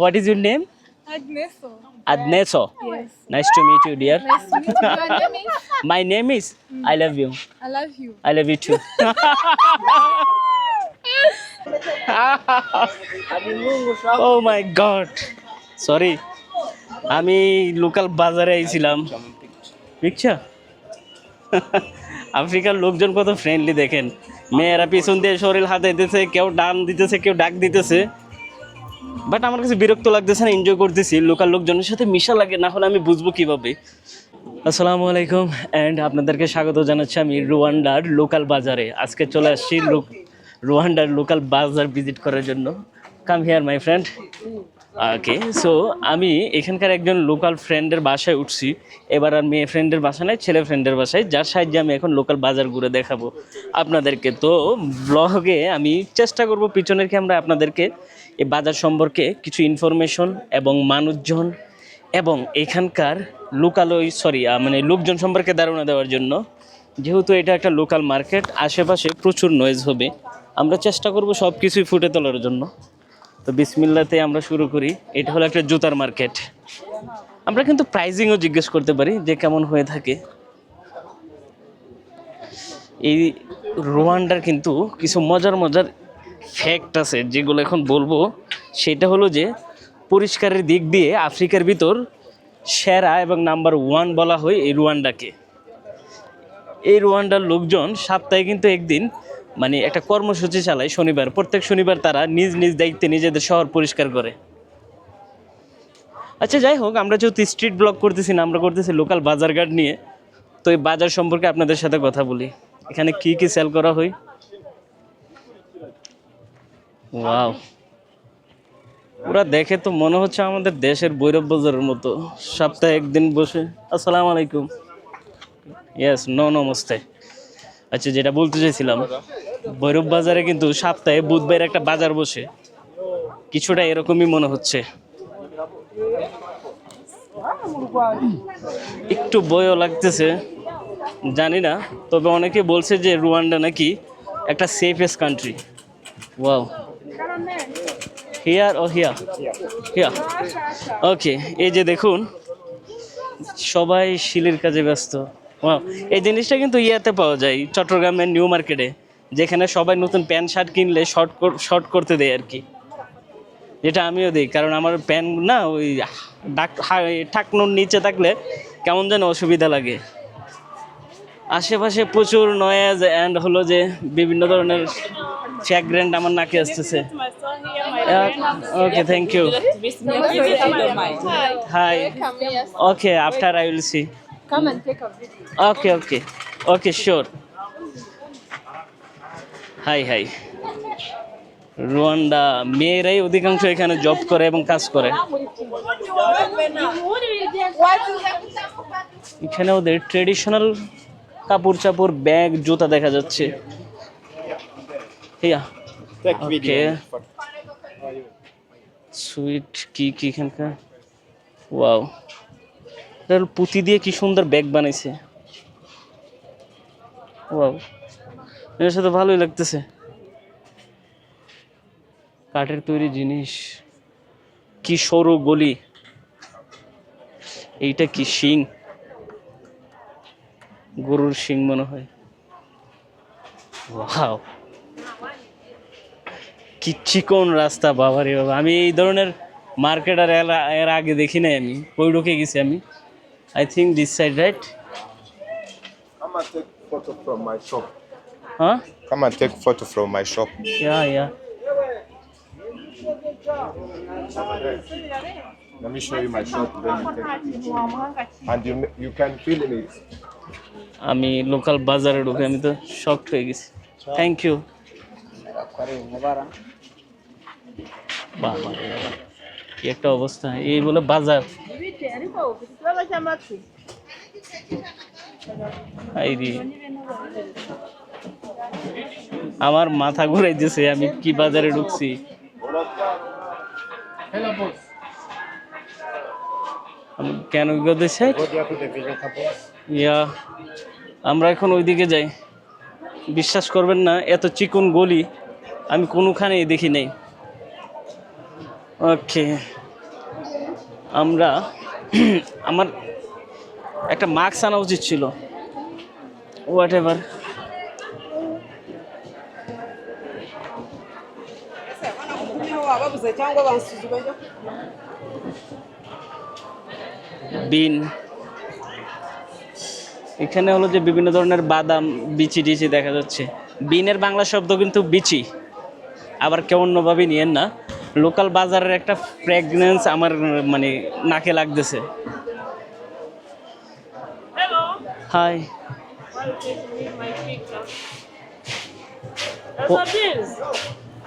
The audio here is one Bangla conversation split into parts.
What is your name? Agneso. Adneso. Yes. Nice to meet you, dear. Nice to meet you. Your name is? My name is I love you. I love you. I love you too. oh my god. Sorry. আমি লোকাল বাজারে আইছিলাম পিকচার আফ্রিকার লোকজন কত ফ্রেন্ডলি দেখেন মেয়েরা পিছন দিয়ে শরীর হাতে দিতেছে কেউ ডান দিতেছে কেউ ডাক দিতেছে বাট আমার কাছে বিরক্ত লাগতেছে না এনজয় করতেছি। লোকাল লোকজনের সাথে মিশা লাগে না হলে আমি বুঝব কীভাবে। আসসালামু আলাইকুম অ্যান্ড আপনাদেরকে স্বাগত জানাচ্ছি আমি রুয়ান্ডার লোকাল বাজারে। আজকে চলে আসছি রুয়ান্ডার লোকাল বাজার ভিজিট করার জন্য। Come here my friend okay so আমি এখানকার একজন লোকাল ফ্রেন্ডের বাসায় উঠছি। এবার আর মেয়ে ফ্রেন্ডের বাসা নয় ছেলে ফ্রেন্ডের বাসায়। যার সাহায্যে আমি এখন লোকাল বাজার ঘুরে দেখাবো। আপনাদেরকে তো ব্লগে আমি চেষ্টা করব পিছনের ক্যামেরা আপনাদেরকে এই বাজার সম্পর্কে কিছু ইনফরমেশন এবং মানুষজন এবং এখানকার লোকাল ওই সরি মানে লোকজন সম্পর্কে ধারণা দেওয়ার জন্য, যেহেতু এটা একটা লোকাল মার্কেট আশেপাশে প্রচুর নয়েজ হবে। আমরা চেষ্টা করব সব কিছুই ফুটে তোলার জন্য। তো বিসমিল্লাতে আমরা শুরু করি। এটা হলো একটা জুতার মার্কেট আমরা কিন্তু প্রাইজিংও জিজ্ঞেস করতে পারি যে কেমন হয়ে থাকে। এই রোয়ান্ডার কিন্তু কিছু মজার মজার ফ্যাক্ট আছে, যেগুলো এখন বলব, সেটা হলো যে পরিষ্কারের দিক দিয়ে আফ্রিকার ভিতর সেরা এবং নাম্বার ওয়ান বলা হয় এই রুয়ান্ডাকে। এই রুয়ান্ডার লোকজন সপ্তাহে কিন্তু একদিন মানে একটা কর্মসূচি চালায় শনিবার। প্রত্যেক শনিবার তারা নিজ নিজ দায়িত্বে নিজেদের শহর পরিষ্কার করে। আচ্ছা যাই হোক, আমরা যেহেতু স্ট্রিট ব্লক করতেছি না, আমরা করতেছি লোকাল বাজার ঘাট নিয়ে। তো এই বাজার সম্পর্কে আপনাদের সাথে কথা বলি। এখানে কি কি সেল করা হয়? ওয়াও ওরা দেখে তো মনে হচ্ছে আমাদের দেশের বৈরব বাজারের মতো। সপ্তাহে একদিন বসে। আসসালামু আলাইকুম। ইয়েস নো নমস্তে। আচ্ছা যেটা বলতে চাইছিলাম, ভৈরব বাজারে কিন্তু সপ্তাহে বুধবার একটা বাজার বসে। কিছুটা এরকমই মনে হচ্ছে। একটু বয়ও লাগতেছে, জানি না। তবে অনেকে বলছে যে রুয়ান্ডা নাকি একটা safest country wow here oh here here okay এই যে দেখুন, সবাই শিলের কাজে ব্যস্ত। এই জিনিসটা কিন্তু ইয়াতে পাওয়া যায়, চট্টগ্রামের নিউ মার্কেটে, যেখানে সবাই নতুন প্যান্ট, শার্ট কিনলে শর্ট শর্ট করতে দেয় আর কি। যেটা আমিও দিই, কারণ আমার প্যান্ট না, ওই ডাক ঠাকনুর নিচে থাকলে কেমন যেন অসুবিধা লাগে। আশেপাশে প্রচুর নয়েজ অ্যান্ড হলো যে বিভিন্ন ধরনের ফ্যাগ্রেন্ট আমার নাকে আসতেছে। Okay thank you. Hi okay after I will see. Okay okay okay sure hi hi Rwanda মেয়েরাই অধিকাংশ এখানে জব করে এবং কাজ করে। এখানে ওদের ট্রেডিশনাল কাপড় চাপড় ব্যাগ জুতা দেখা যাচ্ছে। হিয়া ওকে সুইট কি কি এখানকার? ওয়াও এটা পুঁতি দিয়ে কি সুন্দর ব্যাগ বানাইছে। ওয়াও এর সাথে ভালোই লাগতেছে। কাঠের তৈরি জিনিস। কি সরু গলি। এইটা কি শিং? গরুর শিং মনে হয়। ওয়াও কি চিকন রাস্তা বাবা রে বাবা। আমি এই ধরনের মার্কেট আর এর আগে দেখি নাই আমি। ওই ঢুকে গেছি আমি। I think this side right আমি লোকাল বাজারে ঢুকে আমি তো শক হয়ে গেছি। থ্যাংক ইউ একটা অবস্থা। এই বলে বাজার। আমার মাথা ঘুরাই দিছে, আমি কি বাজারে ঢুকছি? কেন ইয়া, আমরা এখন ওইদিকে যাই। বিশ্বাস করবেন না, এত চিকন গলি। আমি কোনোখানেই দেখি নাই। ওকে আমরা আমার একটা মাস্ক আনা উচিত ছিল। হোয়াট এভার বিন এখানে হলো যে বিভিন্ন ধরনের বাদাম বিচি টিচি দেখা যাচ্ছে। বিনের বাংলা শব্দ কিন্তু বিচি। আবার কেউ অন্যভাবে নিয়েন না। লোকাল বাজারের একটা ফ্রেগনেন্স আমার মানে নাকে লাগতেছে। Hi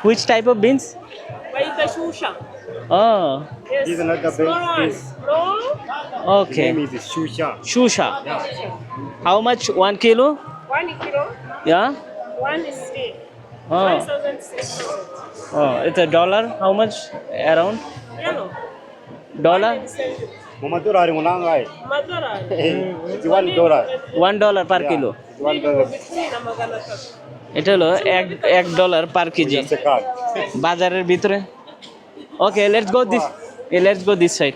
which type of beans okay সুশা how much one kilo one a dollar how much around Yellow. Dollar Mama dollar lang ay. Madura. It's one dollar. One dollar per kilo one dollar. এটা হলো এক এক ডলার পার কেজি a. বাজারের ভিতরে okay let's go this let's go this side.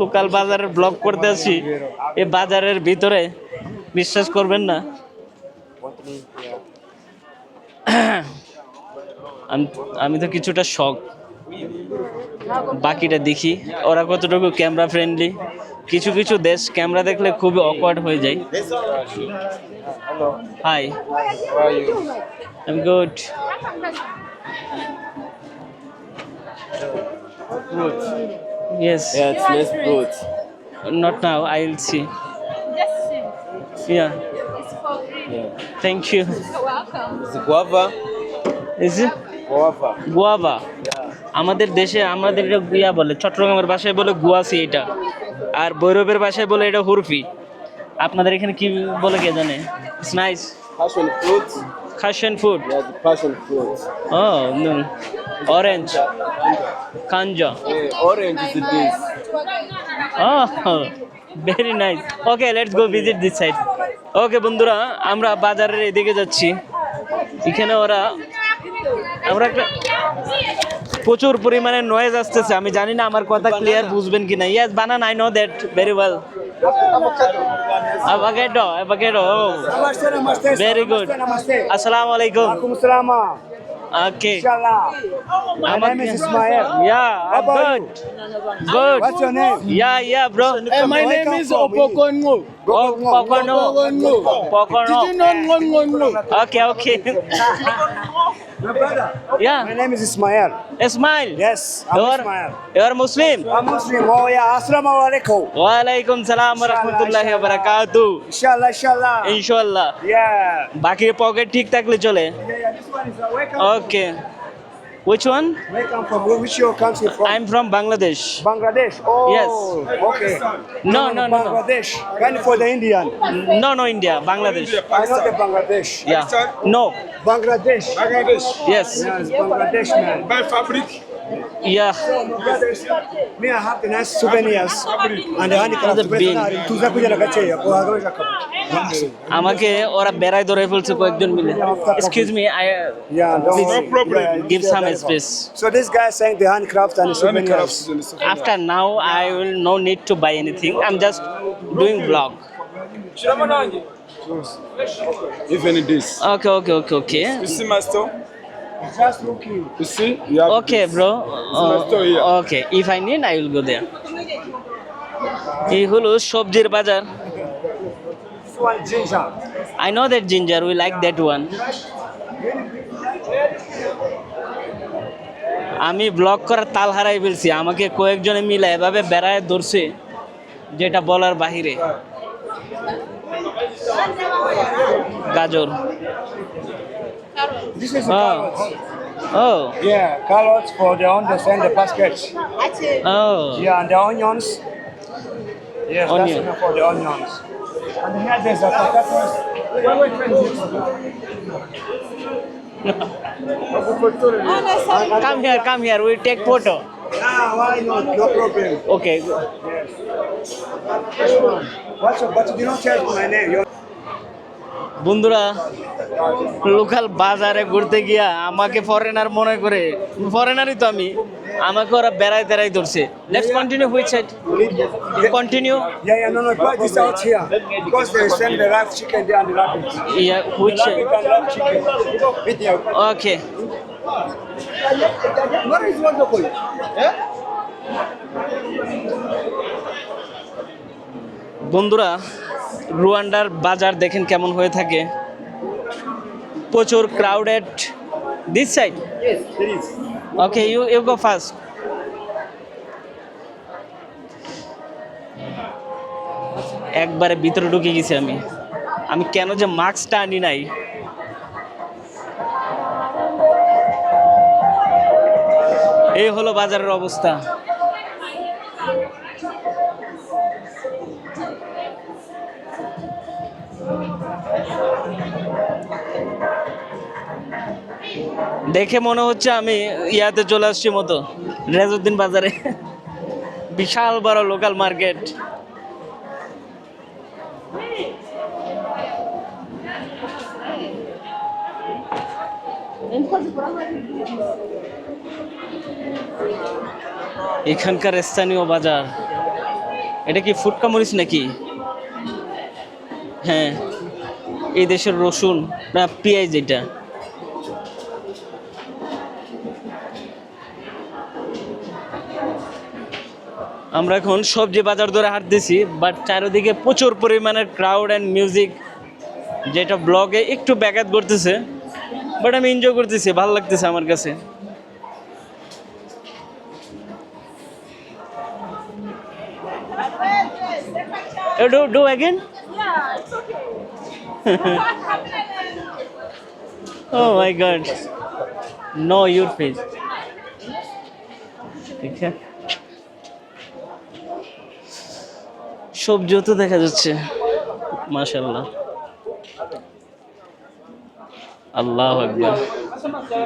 Local বাজারের ব্লগ করতে আসি এই বাজারের ভিতরে বিশ্বাস করবেন না আমি তো কিছুটা শখ বাকিটা দেখি। ওরা কতটুকু ক্যামেরা ফ্রেন্ডলি কিছু কিছু দেশ ক্যামেরা দেখলে খুবই অকওয়ার্ড হয়ে যায়। Hi I am good yes yes let's good not now I will see yeah thank you welcome guava is it guava আমাদের দেশে আমাদের এটা গুয়া বলে চট্টগ্রামের ভাষায় বলে গুয়াসি এটা। আর ভৈরবের ভাষায় বলে এটা হুরফি। আপনাদের এখানে কি বলে কে জানে? It's nice Passion fruit. খাসেন food Yeah, the passion fruit. Oh orange কাঞ্জা Yeah, orange is this. Oh very nice okay let's go visit this side okay বন্ধুরা আমরা বাজারের এদিকে যাচ্ছি। এখানে ওরা আমরা একটা প্রচুর পরিমাণে নয়েজ আসতেছে আমি জানি না আমার কথা ক্লিয়ার বুঝবেন কিনা ইয়াস বানান I know that very well avocado avocado Namaste, namaste. very good Namaste. assalamu alaikum Alaikum salam. okay Inshallah. My name is Ismail. yeah How I'm about good good What's your name? yeah yeah bro Hey, my name is Opokongo. oh pocono pocono Ngongongo. okay okay My brother. Yeah. My name is Ismail. Ismail? Yes, I'm you're Ismail. you're muslim I'm Muslim. Oh yeah. Assalamu alaikum. Wa alaikum salam wa rahmatullahi wa barakatuh. Inshallah, inshallah. Inshallah. Yeah. বাকি পকেট ঠিক থাকলে চলে Yeah, yeah. This one is uh, welcome. Okay which one Welcome from which your country from? i'm from bangladesh Bangladesh. Oh. Yes. Okay. No, no, no, no. Bangladesh. Kind for the Indian. no no india bangladesh I know the Bangladesh. yeah no Bangladesh. Bangladesh. yes Yes, Bangladesh man. Buy fabric. Yeah Bangladesh. Me, I have the nice souvenirs and the handicraft. Another bin. Tuzakuja na kacheya. Kwa hagaweza kama. আমাকে ওরা বেড়ায় ধরে ফেলছে কয়েকজন মিলে excuse me I Yeah, don't Please, worry. no problem. Yeah, give yeah, some very space fun. So this guy is saying the handicraft and the souvenirs. after now i will no need to buy anything i'm just doing vlog Even this. okay okay okay okay You see my store? Just looking. You see? You have Okay, this. bro. Uh, okay, if I need, I will go there. এই হলো সবজির বাজার This one ginger. I know that ginger, we like that one. আমি ব্লগ করার তাল হারাই ফেলছি আমাকে কয়েকজনে মিলে এভাবে বেড়ায় ধরছে যেটা বলার বাহিরে গাজর This is a oh. carrot. Oh. Yeah, carrots for the onions and the baskets. Oh. Yeah, and the onions. Yes, Onion. that's for the onions. And here there's a potatoes. Come here, come here. We take photo. Ah, why not? No problem. Okay. Yes. What's up? But you don't change my name. You're বন্ধুরা লোকাল বাজারে ঘুরতে গিয়া আমাকে ফরেনার মনে করে ফরেনারই তো আমি আমাকে ওরা বেড়াই তেরাই ধরছে। Let's continue which side okay বন্ধুরা রুয়ান্ডার বাজার দেখেন কেমন হয়ে থাকে। প্রচুর crowded this side. Okay you you go first একবারে ভিতরে ঢুকে গেছি আমি। আমি কেন যে মাস্কটা আনি নাই। এই হলো বাজারের অবস্থা। দেখে মনে হচ্ছে আমি ইয়াতে চলে আসছি মতো রেজউদ্দিন বাজারে। বিশাল বড় লোকাল মার্কেট এখানকার স্থানীয় বাজার। এটা কি ফুটকা মরিচ নাকি? হ্যাঁ এই দেশের রসুন, না, পেঁয়াজ এটা। আমরা এখন সবজি বাজার ধরে হাঁটতেছি বাট চারিদিকে প্রচুর পরিমাণের ক্রাউড অ্যান্ড মিউজিক যেটা ব্লগে একটু ব্যাঘাত করতেছে বাট আমি এনজয় করতেছি, ভালো লাগতেছে আমার কাছে okay. Oh. ঠিক আছে সবজিও তো দেখা যাচ্ছে। মাশাল্লাহ আল্লাহ আকবার।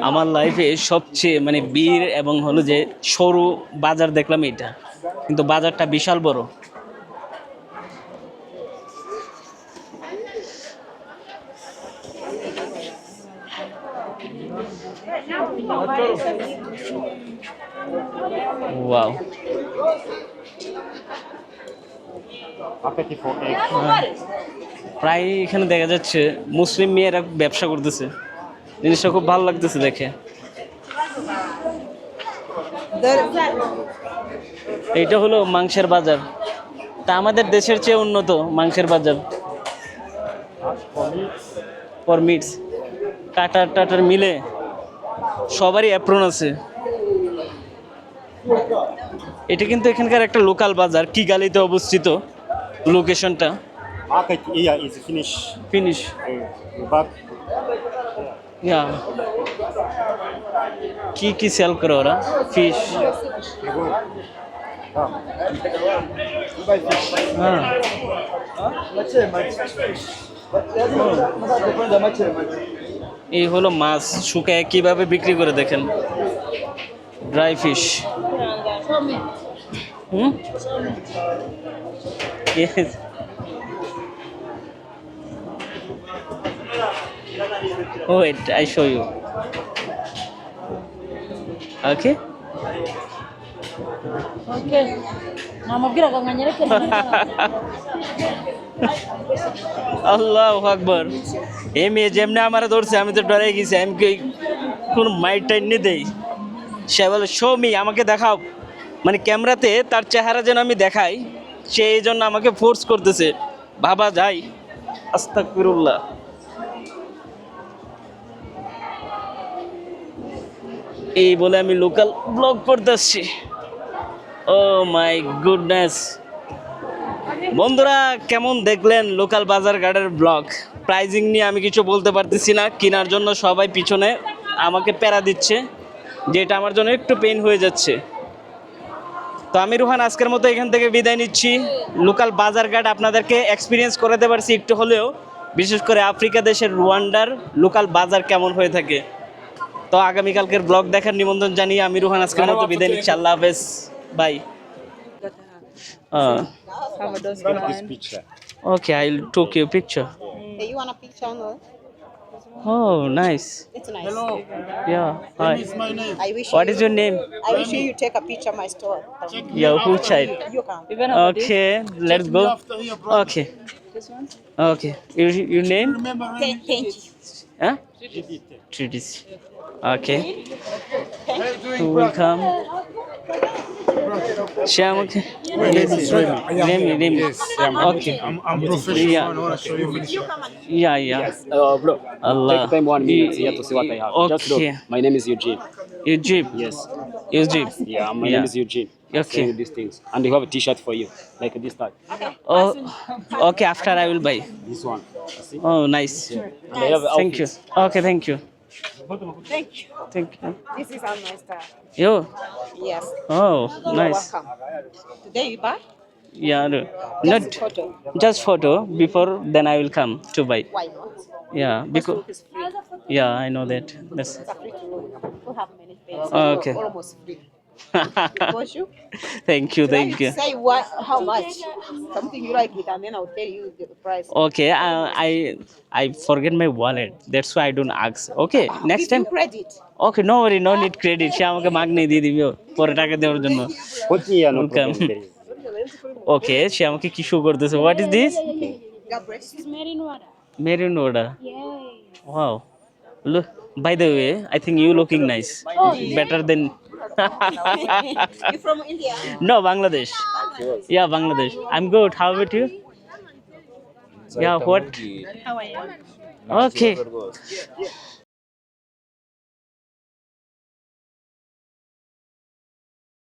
আমার লাইফে সবচেয়ে মানে বীর এবং হলো যে সরু বাজার দেখলাম এটা কিন্তু বাজারটা বিশাল বড়। ওয়াও প্রায় এখানে দেখা যাচ্ছে মুসলিম মেয়েরা ব্যবসা করতেছে। জিনিসটা খুব ভালো লাগতেছে দেখে। এইটা হলো মাংসের বাজার। তা আমাদের দেশের চেয়ে উন্নত মাংসের বাজার। ফর মিটস কাটার টাটার মিলে সবারই অ্যাপ্রন আছে। এটা কিন্তু এখানকার একটা লোকাল বাজার কিগালিতে অবস্থিত। লোকেশনটা ফিনিশ Uh, ইয়া। কি কি সেল করে ওরা? ফিশ. হ্যাঁ। এই হলো মাছ শুকায় কীভাবে বিক্রি করে দেখেন? Dry fish hmm. Wait, I show you. Okay. Okay. namubwiraga ngo anyereke আল্লাহ আকবর এ মেয়ে যেমনি আমার ধরছে আমি তো ডরে গেছি আমি কি কোন মাইট টাইট নিয়ে দেই সে বলে শো মি আমাকে দেখাও মানে ক্যামেরাতে তার চেহারা যেন আমি দেখাই সে এই জন্য আমাকে ফোর্স করতেছে, বাবা, যাই। আস্তাকফিরুল্লাহ এই বলে আমি লোকাল ব্লগ করতে আসছি ও মাই গুডনেস বন্ধুরা, কেমন দেখলেন লোকাল বাজার ঘাটের ব্লগ প্রাইজিং নিয়ে আমি কিছু বলতে পারতেছি না, কেনার জন্য সবাই পিছনে আমাকে প্যারা দিচ্ছে, যেটা আমার জন্য একটু পেন হয়ে যাচ্ছে। তো আমি রুহান আজকের মতো এখান থেকে বিদায় নিচ্ছি। লোকাল বাজার ঘাট আপনাদেরকে এক্সপিরিয়েন্স করাতে পারছি একটু হলেও বিশেষ করে আফ্রিকা দেশের রুয়ান্ডার লোকাল বাজার কেমন হয়ে থাকে। তো আগামীকালকের ব্লগ দেখার নিমন্ত্রণ জানিয়ে আমি রুহান আজকের মতো বিদায় নিচ্ছি। আল্লাহ হাফেজ। Bye. I'll take your picture. Hey, you want a picture or no? Oh, nice. It's nice. Hello. Yeah. Hi. my name. I wish What you, is your name? I wish you, you take a picture of my store. Yeah, who child? You can. Okay, let's go. After here, bro. Okay. Okay. Your, your name? Remember, Thank, thank you. Huh? Treaties. Okay. Who will come? Shyam, okay. My name is Remy. Remy, Remy. Okay. I'm, I'm professional. Yeah. I want to show you this. Yeah, yeah. Uh, bro, Allah. take time one minute here to see what I have. Just look. Okay. My name is Eugene. Egypt. Yes. Egypt. Yeah, my Yeah. name is Eugene. Okay. You these things. And they have a t-shirt for you, like this type. Oh, okay. After I will buy. This one. You see? Oh, nice. And I have Thank you. Okay, thank you. Thank you. Thank you. This is our my star. You. Yes. Oh, You're nice. welcome. Today you buy? Yeah. no. Just Not photo. just photo. Before then I will come to buy. Why not? Yeah, because It's free. yeah, I know that. That's It's a free to know. People have many things. Okay. Almost free. Thank you, thank you. say what, how much, something you like it, and then I'll tell you the price. Okay, I I, I forget my wallet. That's why I don't ask. Okay, next Give time. you credit. Okay no worry no need credit সে আমাকে মাগনি দিয়ে দিবে পরে টাকা দেওয়ার জন্য problem. There is. ওকে সে আমাকে কি শো করতেছে what is this God bless you. মেরিন ওডা wow look by the way I think you looking nice better then you from India? No, Bangladesh. Bangladesh. Yeah, Bangladesh. I'm good. How about you? Yeah, what? How are you? Okay.